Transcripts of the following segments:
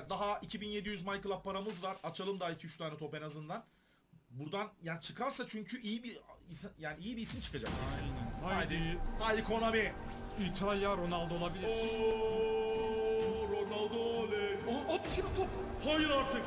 gençler daha 2700 My Club paramız var. Açalım daha 2-3 tane top en azından. Buradan yani çıkarsa çünkü iyi bir yani iyi bir isim çıkacak kesin. Haydi. Haydi. Haydi Konami. İtalya Ronaldo olabilir. Oo, Ronaldo oley. Silah top. Hayır artık.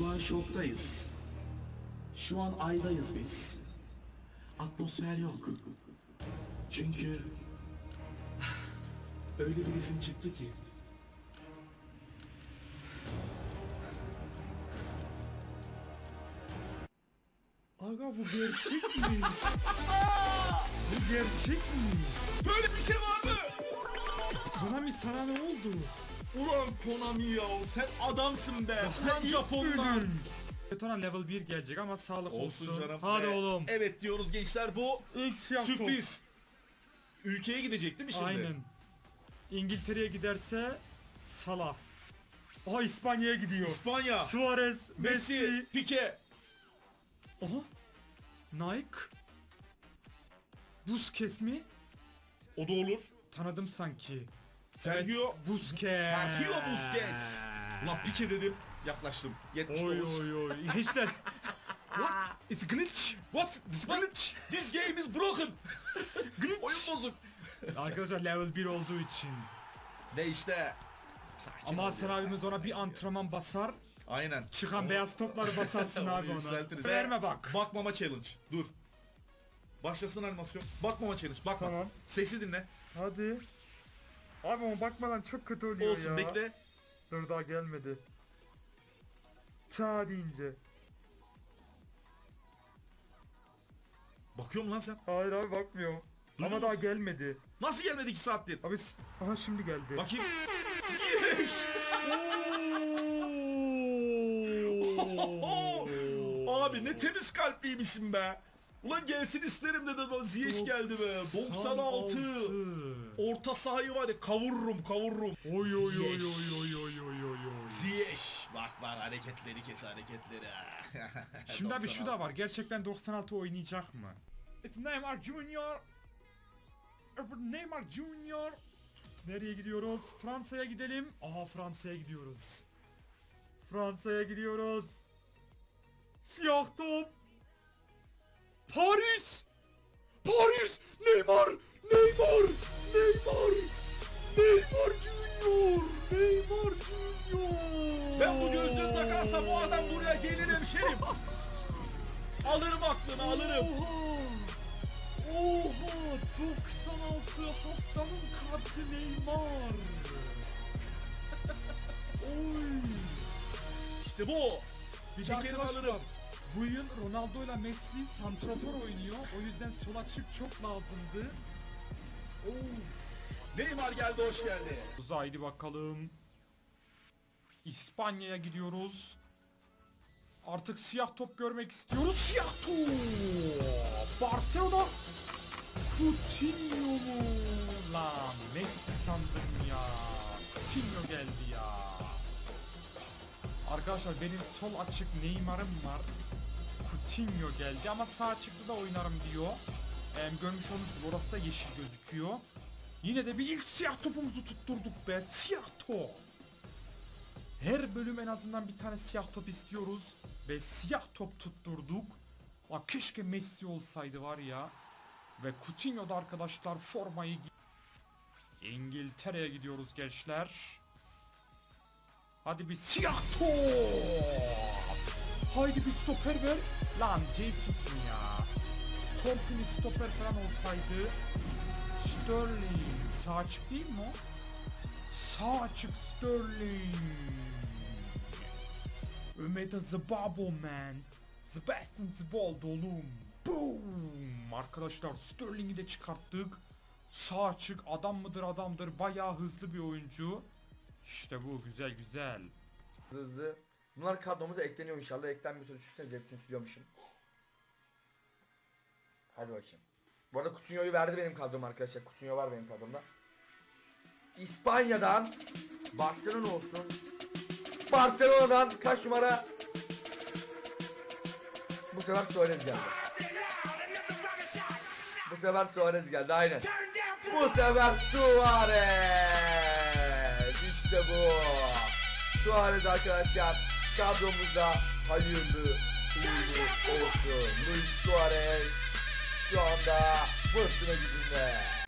Şu an şoktayız. Şu an aydayız biz. Atmosfer yok. Çünkü öyle bir isim çıktı ki Aga bu gerçek mi? bu gerçek mi? Böyle bir şey var mı? Konami sana ne oldu? Ulan Konami ya sen adamsın be. Ulan Japonlar. Betona level 1 gelecek ama sağlık olsun. Olsun canım. Hadi Ve oğlum. Evet diyoruz gençler bu siyah top. sürpriz. Ülkeye gidecek değil mi şimdi? Aynen. İngiltere'ye giderse Salah. Aha İspanya'ya gidiyor. İspanya, Suarez, Messi, Messi. Pique. Aha. Nike. Busquets mi? O da olur. Tanıdım sanki. Sergio Busquets. Sergio Busquets. Ulan Pique dedim. Yaklaştım. 79. Oy oy oy. Gençler. What? It's glitch. What's this glitch? This game is broken. Glitch. Oyun bozuk. Arkadaşlar level 1 olduğu için. Ve işte sakin Ama Hasan abimiz ona bir antrenman basar. Aynen. Çıkan O- beyaz topları basarsın abi ona. yükseltiriz. Verme bak. Bakmama challenge. Dur. Başlasın animasyon. Bakmama challenge. Bakma. Tamam. Sesi dinle. Hadi. Abi ama bakmadan çok kötü oluyor Olsun ya. bekle. Dur daha gelmedi. Ta deyince. Bakıyorum lan sen. Hayır abi bakmıyor. Duydun ama mu daha gelmedi. Nasıl gelmedi 2 saattir? Abi s- aha şimdi geldi. Bakayım. Yes! Abi ne temiz kalpliymişim be. Ulan gelsin isterim dedim ama Ziyech geldi be. 96. Orta sahayı var ya kavururum kavururum. Oy oy oy oy oy oy oy oy oy. Ziyech. Bak bak hareketleri kes hareketleri. Şimdi abi şu 96. da var. Gerçekten 96 oynayacak mı? It's Neymar Junior. Neymar Junior. Nereye gidiyoruz? Fransa'ya gidelim. Aha Fransa'ya gidiyoruz. Fransa'ya gidiyoruz. Siyah top. Paris. Paris. Neymar. Neymar. Neymar. Neymar Junior. Neymar Junior. Ben bu gözlüğü takarsam o adam buraya gelir hemşerim. alırım aklını alırım. Oha! Oha! 96 haftanın kartı Neymar. Oy! İşte bu. Bir arkadaşlar, alırım. Bu yıl Ronaldo ile Messi santrafor oynuyor. O yüzden sol açık çok lazımdı. Oo. Neymar geldi hoş geldi. Haydi bakalım. İspanya'ya gidiyoruz. Artık siyah top görmek istiyoruz. Siyah top! Barcelona! Coutinho mu? Lan Messi sandım ya. Coutinho geldi ya. Arkadaşlar benim sol açık Neymar'ım var. Coutinho geldi ama sağ açıkta da oynarım diyor. Em, görmüş olmuş gibi orası da yeşil gözüküyor. Yine de bir ilk siyah topumuzu tutturduk be. Siyah top. Her bölüm en azından bir tane siyah top istiyoruz. Ve siyah top tutturduk. Lan keşke Messi olsaydı var ya. Ve Coutinho da arkadaşlar formayı gi- İngiltere'ye gidiyoruz gençler. Hadi bir siyah top. Haydi bir stoper ver. Lan Jesus mu ya? Kompany stoper falan olsaydı. Sterling. Sağ açık değil mi o? Sağ açık Sterling. Ömeda Zbabo man. Sebastian Zvold oğlum. Boom. Arkadaşlar Sterling'i de çıkarttık. Sağ açık adam mıdır adamdır. Bayağı hızlı bir oyuncu. İşte bu güzel güzel. Hızlı. Bunlar kadromuza ekleniyor inşallah. Eklenmiyorsa düşünsenize hepsini siliyormuşum. Hadi bakayım. Bu arada Coutinho'yu verdi benim kadrom arkadaşlar. Coutinho var benim kadromda. İspanya'dan Barcelona olsun. Barcelona'dan kaç numara? Bu sefer Suarez geldi. Bu sefer Suarez geldi aynen. Bu sefer Suarez. İşte bu. Suarez arkadaşlar kadromuzda hayırlı uğurlu olsun. Luis Suarez şu anda fırtına gücünde.